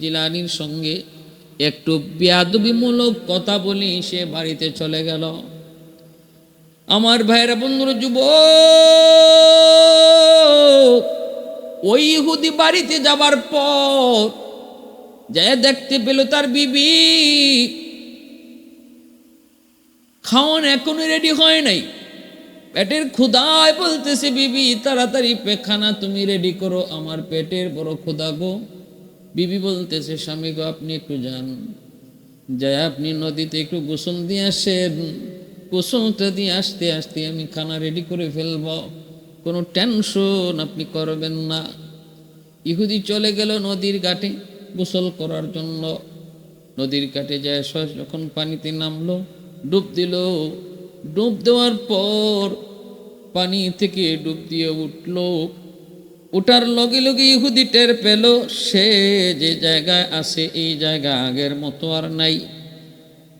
জিলানির সঙ্গে একটু বেয়াদবিমূলক কথা বলে সে বাড়িতে চলে গেল। আমার ভাইয়েরা বন্ধুরা যুব ওই ইহুদি বাড়িতে যাবার পর যা দেখতে পেল তার বিবি, খাওয়ান এখনও রেডি হয় নাই। পেটের ক্ষুদায় বলতেছে, বিবি, তাড়াতাড়ি পেখানা তুমি রেডি করো, আমার পেটের বড় ক্ষুদা গো। বিবি বলতেছে, স্বামী গো, আপনি একটু যান। যাই আপনি নদীতে একটু গোসল দিয়ে আসেন। গোসলটা দিয়ে আসতে আসতে আমি খানা রেডি করে ফেলব। কোনো টেনশন আপনি করবেন না। ইহুদি চলে গেল নদীর ঘাটে গোসল করার জন্য। নদীর ঘাটে যায় সস যখন পানিতে নামলো, ডুব দিল। ডুব দেওয়ার পর পানি থেকে ডুব দিয়ে উঠল। ওটার লগে লগে ইহুদি টের পেল, সে যে জায়গায় আছে, এই জায়গা আগের মতো আর নাই।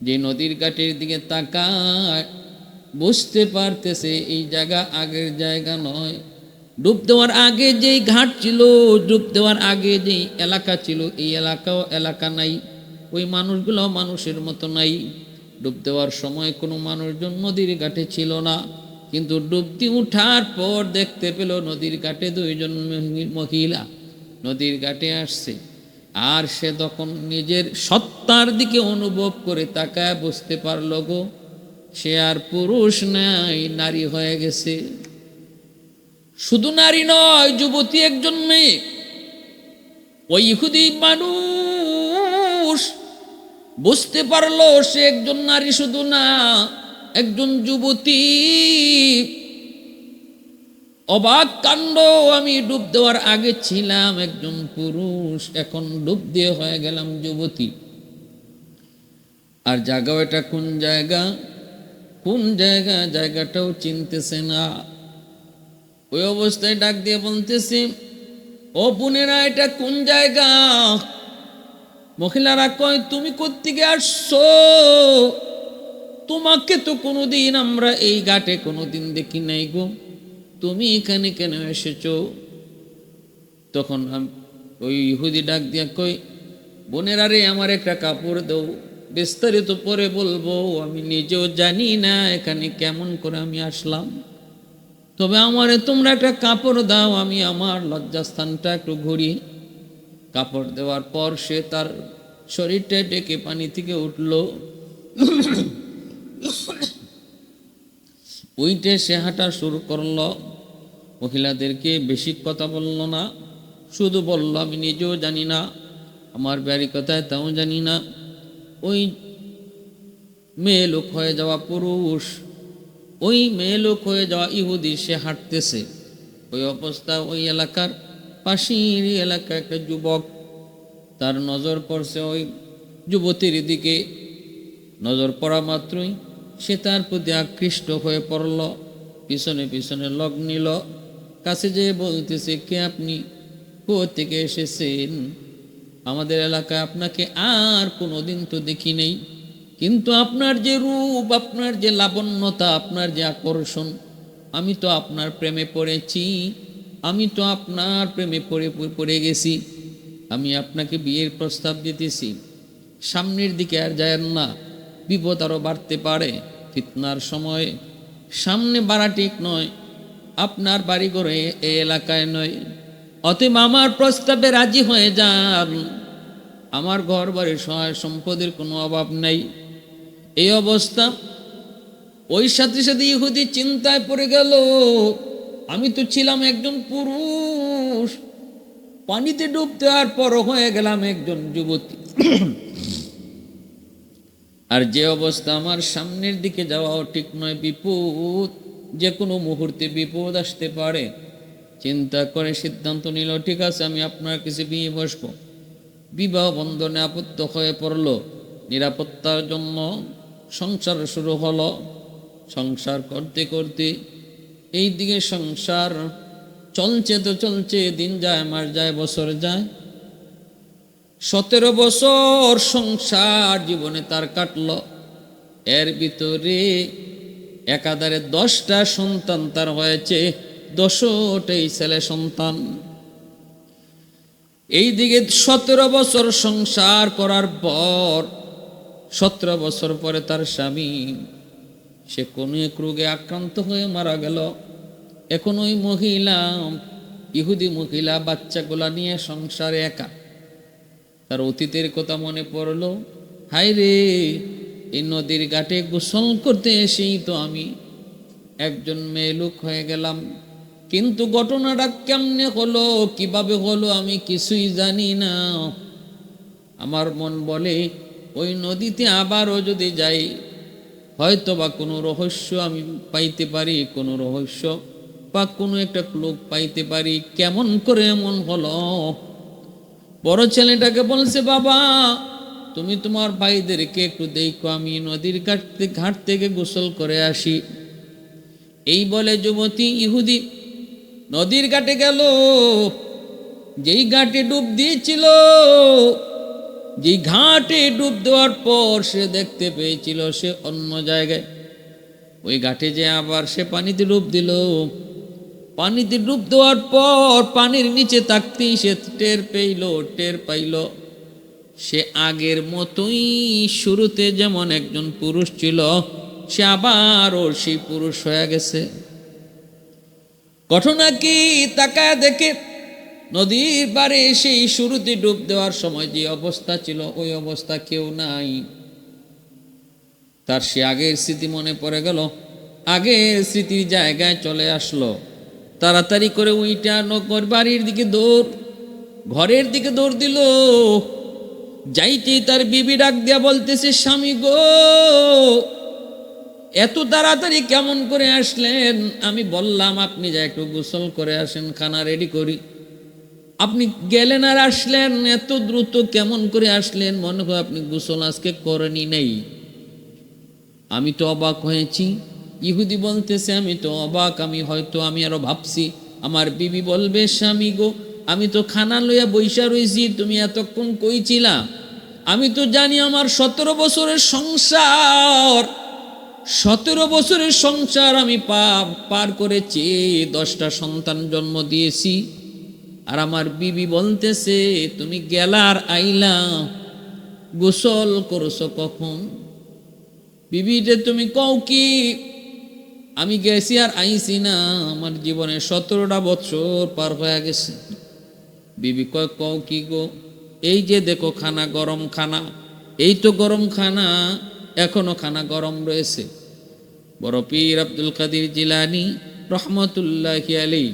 যে নদীর ঘাটের দিকে তাকায়, বুঝতে পারতেছে এই জায়গা আগের জায়গা নয়। ডুব দেওয়ার আগে যেই ঘাট ছিল, ডুব দেওয়ার আগে যেই এলাকা ছিল, এই এলাকাও এলাকা নাই। ওই মানুষগুলো মানুষের মতো নাই। ডুব দেওয়ার সময় কোনো মানুষজন নদীর ঘাটে ছিল না। কিন্তু ডুবতি উঠার পর দেখতে পেল নদীর ঘাটে দুইজন মহি- মহিলা। নদীর ঘাটে আসছে। আর সে তখন নিজের সত্তার দিকে অনুভব করে তাকায় বুঝতে পারল গো, সে আর পুরুষ নাই, নারী হয়ে গেছে। শুধু নারী নয়, যুবতী একজন মেয়ে। ওই ইহুদি মানুষ। বুঝতে পারল সে একজন নারী শুধু না একজন যুবতী। অবাক কাণ্ড, আমি ডুব দেওয়ার আগে ছিলাম একজন পুরুষ, এখন ডুব দিয়ে হয়ে গেলাম যুবতী। আর জায়গাও এটা কোন জায়গা? কোন জায়গা? জায়গাটাও চিনতেছে না। ওই অবস্থায় ডাক দিয়ে বলতেছে, ও বোনেরা, এটা কোন জায়গা? মহিলারা কয়, তুমি কোত্থেকে আসছো? তোমাকে তো কোনোদিন আমরা এই ঘাটে কোনোদিন দেখি নাই গো। তুমি এখানে কেন এসেছ? তখন ওই ইহুদি ডাক দিয়া কই বোনেরা রে, আমার একটা কাপড় দাও। বিস্তারিত পরে বলব, আমি নিজেও জানি না এখানে কেমন করে আমি আসলাম। তবে আমারে তোমরা একটা কাপড় দাও, আমি আমার লজ্জাস্থানটা একটু ঘুরি। কাপড় দেওয়ার পর সে তার শরীরটা ডেকে পানি থেকে উঠল। উইটে সে হাঁটা শুরু করল। মহিলাদেরকে বেশি কথা বলল না। শুধু বলল, আমি নিজেও জানি না, আমার ব্যারি কথায় তাও জানি না। ওই মেয়ে লোক হয়ে যাওয়া পুরুষ, ওই মেয়ে লোক হয়ে যাওয়া ইহুদি, সে হাঁটতেছে। ওই অবস্থা ওই এলাকার পাশের এলাকা একটা যুবক, তার নজর পড়ছে ওই যুবতীর দিকে। নজর পড়া মাত্রই সে তার প্রতি আকৃষ্ট হয়ে পড়ল। পিছনে পিছনে লগ নিল। কাছে যেয়ে বলতেছে, কে আপনি? থেকে এসেছেন? আমাদের এলাকায় আপনাকে আর কোনোদিন তো দেখি নেই। কিন্তু আপনার যে রূপ, আপনার যে লাবণ্যতা, আপনার যে আকর্ষণ, আমি তো আপনার প্রেমে পড়েছি। আমি তো আপনার প্রেমে পড়ে পড়ে গেছি। আমি আপনাকে বিয়ের প্রস্তাব দিতেছি। সামনের দিকে আর যায় না। বিপদ আরও বাড়তে পারে। ফিতনার সময় সামনে বাড়া ঠিক নয়, আপনার বাড়ি ঘরে এই এলাকায় নয়। অতএব আমার প্রস্তাবে রাজি হয়ে যান। আমার ঘর বাড়ির সহায় সম্পদের কোনো অভাব নেই। এই অবস্থা। ওই সাথে সাথে ইহুদি চিন্তায় পড়ে গেল, আমি তো ছিলাম একজন পুরুষ। পানিতে ডুব দেওয়ার পর হয়ে গেলাম একজন যুবতী। আর যে অবস্থা আমার সামনের দিকে যাওয়াও ঠিক নয়, বিপদ। যে কোনো মুহূর্তে বিপদ আসতে পারে। চিন্তা করে সিদ্ধান্ত নিল, ঠিক আছে, আমি আপনার কাছে বিয়ে বসবো। বিবাহ বন্ধনে আপত্ত হয়ে পড়ল। নিরাপত্তার জন্য সংসার শুরু হলো। সংসার করতে করতে এই দিকে সংসার চলছে তো চলছে, দিন যায়, মাস যায়, বছর যায়। সতেরো বছর সংসার জীবনে তার কাটল। এর ভিতরে একাধারে দশটা সন্তান তার হয়েছে, দশটাই ছেলে সন্তান। এইদিকে সতেরো বছর সংসার করার পর, সতেরো বছর পরে তার স্বামী, সে কোনো এক রোগে আক্রান্ত হয়ে মারা গেল। এখন ওই মহিলা, ইহুদি মহিলা, বাচ্চাগুলা নিয়ে সংসারে একা। তার অতীতের কথা মনে পড়ল। হাই রে এই নদীর ঘাটে গোসল করতে এসেই তো আমি। একজন মেয়ে লোক হয়ে গেলাম। কিন্তু ঘটনাটা কেমনে হলো, কীভাবে হলো আমি কিছুই জানি না। আমার মন বলে, ওই নদীতে আবারও যদি যাই হয়তো বা কোনো রহস্য আমি পাইতে পারি, কোনো রহস্য বা কোনো একটা ক্লোক পাইতে পারি। কেমন করে এমন হলো? বড় ছেলেটাকে বলছে, বাবা, তুমি তোমার ভাইদেরকে একটু দেখো, আমি নদীর থেকে- ঘাট থেকে গোসল করে আসি। এই বলে যুবতী ইহুদি, নদীর ঘাটে গেল, যেই ঘাটে ডুব দিয়েছিল, যেই ঘাটে ডুব দেওয়ার পর সে দেখতে পেয়েছিল সে অন্য জায়গায়। ওই ঘাটে যে আবার সে পানিতে ডুব দিল। পানিতে ডুব দেওয়ার পর পানির নিচে থাকতেই সে টের পেইল, টের পাইল। সে আগের মতোই শুরুতে যেমন একজন পুরুষ ছিল, সে আবারও সেই পুরুষ হয়ে গেছে। ঘটনা কি তাকায় দেখে? নদীর পারে সেই শুরুতে ডুব দেওয়ার সময় যে অবস্থা ছিল, ওই অবস্থা কেউ নাই। তার সে আগের স্মৃতি মনে পড়ে গেল, আগের স্মৃতির জায়গায় চলে আসলো। তাড়াতাড়ি করে উইটা নগর বাড়ির দিকে দৌড়, ঘরের দিকে দৌড় দিল। যাইতেই তার বিবি ডাক দিয়া বলতেছে, স্বামী গো, এত তাড়াতাড়ি কেমন করে আসলেন? আমি বললাম, আপনি যা একটু গোসল করে আসেন, খানা রেডি করি। আপনি গেলেন আর আসলেন, এত দ্রুত কেমন করে আসলেন? মনে হয় আপনি গোসল আজকে করেনি নেই। আমি তো অবাক হয়েছি। ইহুদি বলতেছে, আমি তো অবাক, আমি হয়তো, আমি আরও ভাবছি, আমার বিবি বলবে, স্বামী গো, আমি তো খানা লইয়া বৈশা রইছি, তুমি এতক্ষণ কইছিলা আমি তো জানি আমার সতেরো বছরের সংসার, সতেরো বছরের সংসার আমি পার করেছি, দশটা সন্তান জন্ম দিয়েছি। আর আমার বিবি বলতেছে, তুমি গেলার আইলা, গোসল করছ কখন? বিবি যে তুমি কও কি আমি গেছি আর আইছি না। আমার জীবনে সতেরোটা বছর পার হয়ে গেছে। বিবি কয়, কও কি গো? এই যে দেখো খানা গরম খানা। এই তো গরম খানা, এখনও খানা গরম রয়েছে। বড় পীর আব্দুল কাদির জিলানি রহমতুল্লাহ আলী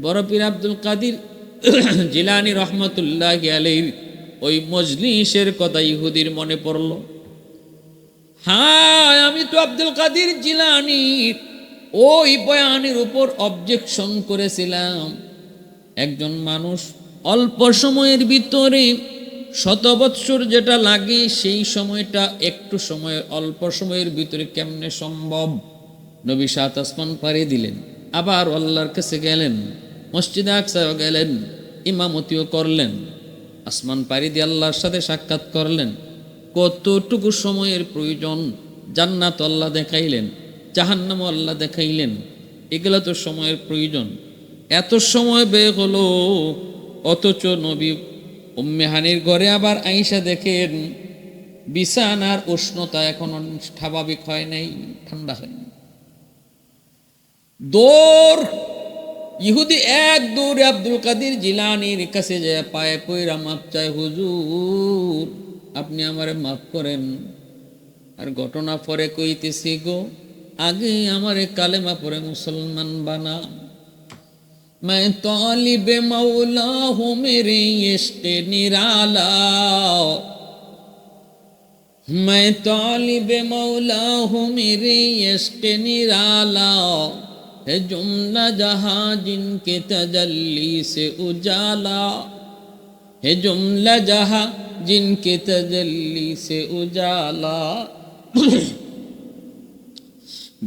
বড় পীর আব্দুল কাদির জিলানি রহমতুল্লাহ আলী ওই মজলিসের কথা ইহুদির মনে পড়ল। হ্যাঁ আমি তো আব্দুল কাদির জিলানি। ওই বয়ানের উপর অবজেকশন করেছিলাম। একজন মানুষ অল্প সময়ের ভিতরে শত বৎসর যেটা লাগে, সেই সময়টা একটু সময়ের অল্প সময়ের ভিতরে কেমনে সম্ভব? নবী সাত আসমান পাড়ি দিলেন। আবার আল্লাহর কাছে গেলেন, মসজিদে আকসাও গেলেন, ইমামতিও করলেন। আসমান পাড়ি দিয়ে আল্লাহর সাথে সাক্ষাৎ করলেন। কতটুকু সময়ের প্রয়োজন? জান্নাত আল্লাহ দেখাইলেন জাহান্নাম আল্লাহ দেখাইলেন। এগুলো তো সময়ের প্রয়োজন। এত সময় ব্যয় হলো, অথচ নবী উম্মেহানির ঘরে আবার আইসা দেখেন, বিছানার উষ্ণতা এখনও স্বাভাবিক হয় নাই, ঠান্ডা হয়নি দৌড় ইহুদি এক দৌড়ে আব্দুল কাদির জিলানির কাছে যায়, পায়ে পয়রা মাপ চায়, হুজুর আপনি আমারে মাফ করেন আর ঘটনা পরে কইতেছি গো আগে আমারে কালেমা পরে মুসলমান বানা मैं तालिब मौला हूँ मेरे इश्क निराला मैं तालिब मौला हूँ मेरे इश्क निराला है जुमला जहाँ जिनके तजल्ली से उजाला है जुमला जहाँ जिनके तजल्ली से उजाला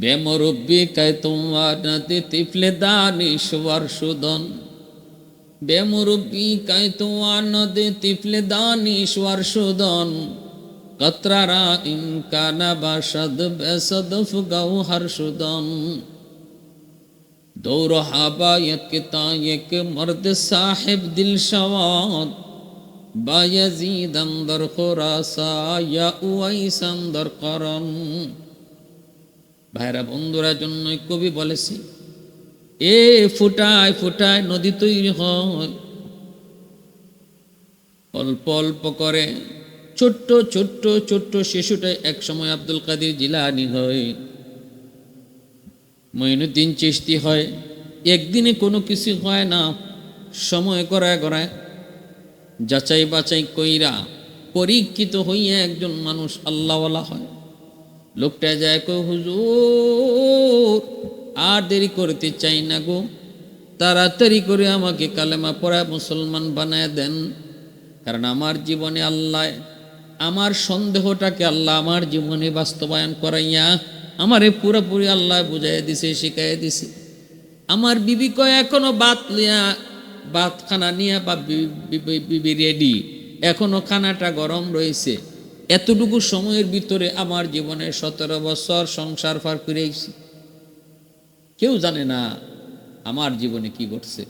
বেমরব্বি কায় তোমার নাতে তিফলে দানিশ্বর সুদন বেমরব্বি কায় তোমার নদে তিফলে দানিশ্বর সুদন কত্রারা ইনকানা বাসদ বেসদফ গৌহর সুদন दौर हबायत के तायक मर्द साहिब दिल शवाद বায়াজিদান দর খোরাসা, ইয়া উয়াইসান দর করণ ভাইরা, বন্ধুরা, জন্যই কবি বলেছে, এ ফুটায় ফুটায় নদী তৈরি হয়। অল্প অল্প করে ছোট্ট ছোট্ট ছোট্ট শিশুটাই একসময় আব্দুল কাদির জিলানি হয়। মইনুদ্দিন চিস্তি হয়, একদিনে কোনো কিছু হয় না, সময় করায় করায় যাচাই বাছাই কইরা পরীক্ষিত হইয়া একজন মানুষ আল্লাহওয়ালা হয়। লোকটা যায় কো হুজুর, আর দেরি করতে চাই না গো। তাড়াতাড়ি করে আমাকে কালেমা পড়ায় মুসলমান বানায় দেন। কারণ আমার জীবনে আল্লাহ, আমার সন্দেহটাকে আল্লাহ আমার জীবনে বাস্তবায়ন করাইয়া আমারে পুরোপুরি আল্লাহ বুঝাই দিছে শিখাই দিছে। আমার বিবি কয়, এখনও বাত লিয়া বাদ খানা নিয়ে বা রেডি এখনও খানাটা গরম রয়েছে। এতটুকু সময়ের ভিতরে আমার জীবনে সতেরো বছর সংসার ফার ফিরেছি। কেউ জানে না আমার জীবনে কি ঘটছে।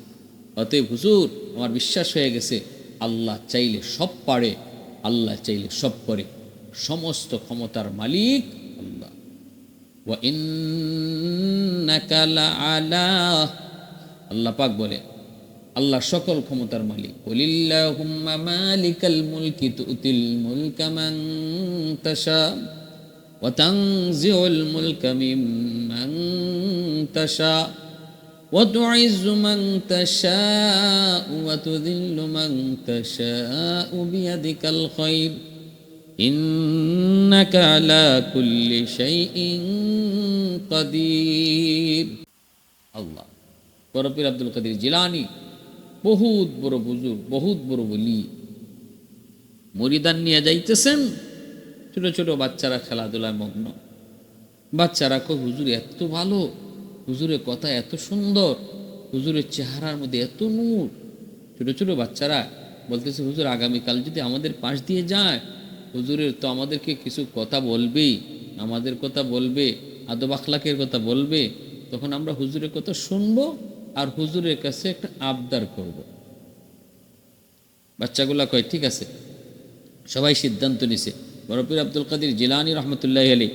অতএব হুজুর, আমার বিশ্বাস হয়ে গেছে, আল্লাহ চাইলে সব পারে, আল্লাহ চাইলে সব করে। সমস্ত ক্ষমতার মালিক আল্লাহ। আল্লাহ পাক বলে আল্লাহ সকল ক্ষমতার মালিক। কুলিল্লাহুম্মা মালিকাল মুলকি তুতিল মুলকা মান তাশা, ওয়া তানজিউল মুলকা মিম্মান তাশা, ওয়া তুইজ্জু মান তাশা, ওয়া তুযিল্লু মান তাশা বিয়াদিকাল খায়র ইন্নাকা আলা কুল্লি শাইইন কাদির। আল্লাহ। করপির আব্দুল কাদির জিলানী বহুত বড় বুজুর্গ, বহুত বড় বলি মরিদান নিয়ে যাইতেছেন, ছোট ছোট বাচ্চারা খেলাধুলায় মগ্ন। বাচ্চারা কো হুজুর, এত ভালো। হুজুরের কথা এত সুন্দর। হুজুরের চেহারার মধ্যে এত নূর। ছোট ছোট বাচ্চারা বলতেছে, হুজুর, আগামীকাল যদি আমাদের পাশ দিয়ে যায়, হুজুরের তো আমাদেরকে কিছু কথা বলবেই, আমাদের কথা বলবে আদব আখলাকের কথা বলবে, তখন আমরা হুজুরের কথা শুনব। আর হুজুরের কাছে একটা আবদার করব। বাচ্চাগুলা কয়, ঠিক আছে। সবাই সিদ্ধান্ত নিছে। বরফির আব্দুল কাদির জিলানি রহমতুল্লাহ আলী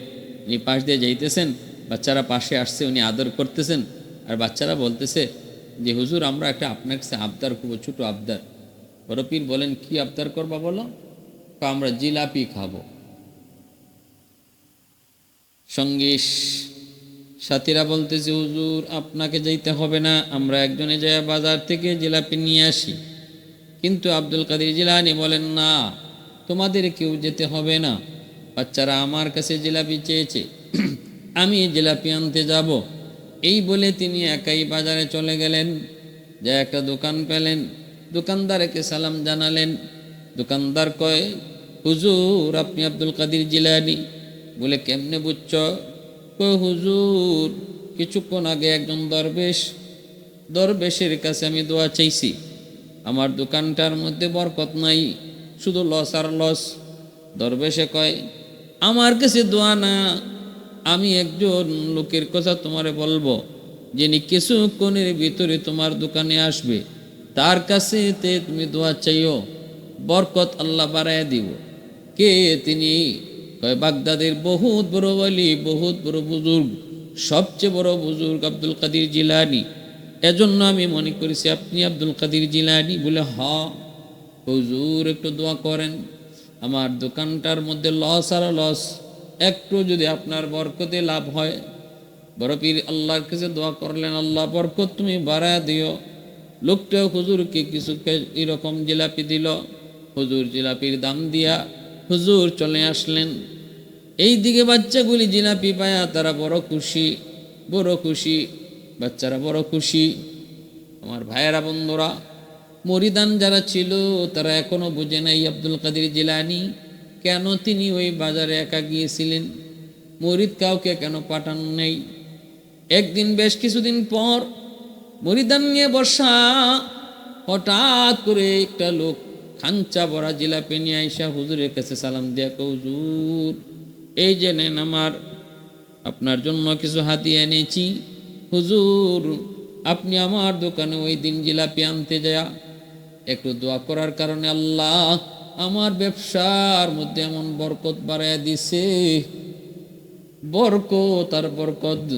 উনি পাশ দিয়ে যাইতেছেন, বাচ্চারা পাশে আসছে, উনি আদর করতেছেন, আর বাচ্চারা বলতেছে যে, হুজুর, আমরা একটা আপনার কাছে আবদার করব, ছোটো আবদার। বরফির বলেন, কি আবদার করবা বলো? আমরা জিলাপি খাব। সঙ্গে সাথীরা বলতেছে, হুজুর, আপনাকে যাইতে হবে না, আমরা একজনে যায় বাজার থেকে জিলাপি নিয়ে আসি। কিন্তু আব্দুল কাদির জিলানি বলেন, না, তোমাদের কেউ যেতে হবে না। বাচ্চারা আমার কাছে জিলাপি চেয়েছে, আমি জিলাপি আনতে যাব। এই বলে তিনি একাই বাজারে চলে গেলেন যা একটা দোকান পেলেন, দোকানদারকে সালাম জানালেন। দোকানদার কয়, হুজুর, আপনি আব্দুল কাদির জিলানি। বলে, কেমনে বুঝছ? কয় হুজুর, কিছুক্ষণ আগে একজন দরবেশ, দরবেশের কাছে আমি দোয়া চাইছি। আমার দোকানটার মধ্যে বরকত নাই, শুধু লস আর লস দরবেশে কয়, আমার কাছে দোয়া না, আমি একজন লোকের কথা তোমারে বলব, যিনি কিছুক্ষণের ভিতরে তোমার দোকানে আসবে। তার কাছে তুমি দোয়া চাইও, বরকত আল্লাহ বাড়ায় দিব। কে তিনি? কয়, বাগদাদের বহুত বড় বলি বহুত বড় বুজুর্গ, সবচেয়ে বড় বুজুর্গ আব্দুল কাদির জিলানি। এজন্য আমি মনে করেছি, আপনি আব্দুল কাদির জিলানি বলে, হ, হুজুর একটু দোয়া করেন। আমার দোকানটার মধ্যে লস আর লস, একটু যদি আপনার বরকতে লাভ হয়। বড় পীর আল্লাহর কাছে দোয়া করলেন, আল্লাহ বরকত তুমি বাড়ায় দিও। লোকটা হুজুরকে কিছু এরকম জিলাপি দিল। হুজুর জিলাপির দাম দিয়া হুজুর চলে আসলেন। এই দিকে বাচ্চাগুলি জিলাপি পায়া তারা বড় খুশি বড় খুশি, বাচ্চারা বড় খুশি। আমার ভাইয়েরা বন্ধুরা, মরিদান যারা ছিল, তারা এখনও বুঝে নাই আব্দুল কাদের জিলানি কেন তিনি ওই বাজারে একা গিয়েছিলেন? মরিদ কাউকে কেন পাঠান নেই? একদিন বেশ কিছুদিন পর মরিদান নিয়ে বর্ষা হঠাৎ করে একটা লোক খাঞ্চা ভরা জিলাপি নিয়ে আইসা হুজুরের কাছে সালাম দিয়া হুজুর, এই যে নেন আমার, আপনার জন্য কিছু হাতিয়ে এনেছি। হুজুর, আপনি আমার দোকানে ওই দিন জিলাপি আনতে যায় একটু দোয়া করার কারণে আল্লাহ আমার ব্যবসার মধ্যে এমন বরকত বাড়াইয়া দিছে। বরকত আর বরকত,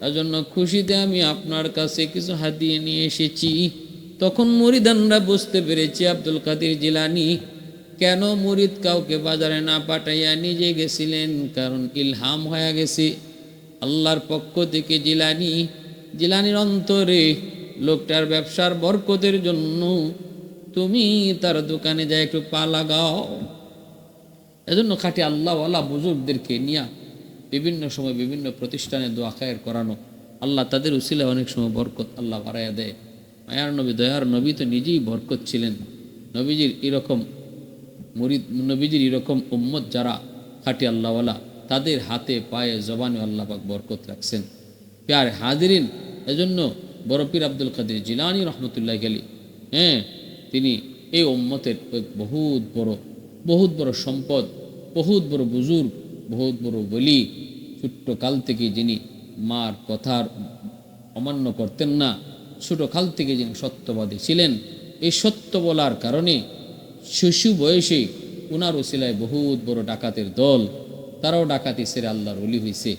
তার জন্য খুশিতে আমি আপনার কাছে কিছু হাতিয়ে নিয়ে এসেছি। তখন মুরিদানরা বুঝতে পেরেছি আব্দুল কাদির জিলানি কেন মুরিদ কাউকে বাজারে না পাঠাইয়া নিজে গেছিলেন, কারণ ইলহাম হয়ে গেছে। আল্লাহর পক্ষ থেকে জিলানি, জিলানির অন্তরে লোকটার ব্যবসার বরকতের জন্য তুমি তার দোকানে যাই একটু পা লাগাও। এজন্য খাটি আল্লাহওয়ালা বুজুর্গদেরকে নিয়ে বিভিন্ন সময় বিভিন্ন প্রতিষ্ঠানে দোয়া খায়ের করানো, আল্লাহ তাদের উসিলে অনেক সময় বরকত আল্লাহ বাড়াইয়া দেয়। মায়ার নবী, দয়ার নবী তো নিজেই বরকত ছিলেন। নবীজির এরকম মুরিদ, নবীজির এরকম উম্মত যারা খাটি আল্লাহওয়ালা, তাদের হাতে, পায়ে, জবানে আল্লাপাক বরকত রাখছেন। প্যার হাজিরিন, এজন্য বড় পীর আব্দুল কাদের জিলানি রহমতুল্লাহ গেলি হ্যাঁ তিনি এই উম্মতের বহুত বড় বহুত বড় সম্পদ, বহুত বড় বুজুর্গ, বহুত বড় বলি ছোট্ট কাল থেকে যিনি মার কথার অমান্য করতেন না ছোট কাল থেকে যিনি সত্যবাদী ছিলেন, এই সত্য বলার কারণে শিশু বয়সে ওনার ওসিলায় বহুত বড় ডাকাতের দল, তারাও ডাকাতি সেরে আল্লাহর অলি হয়েছে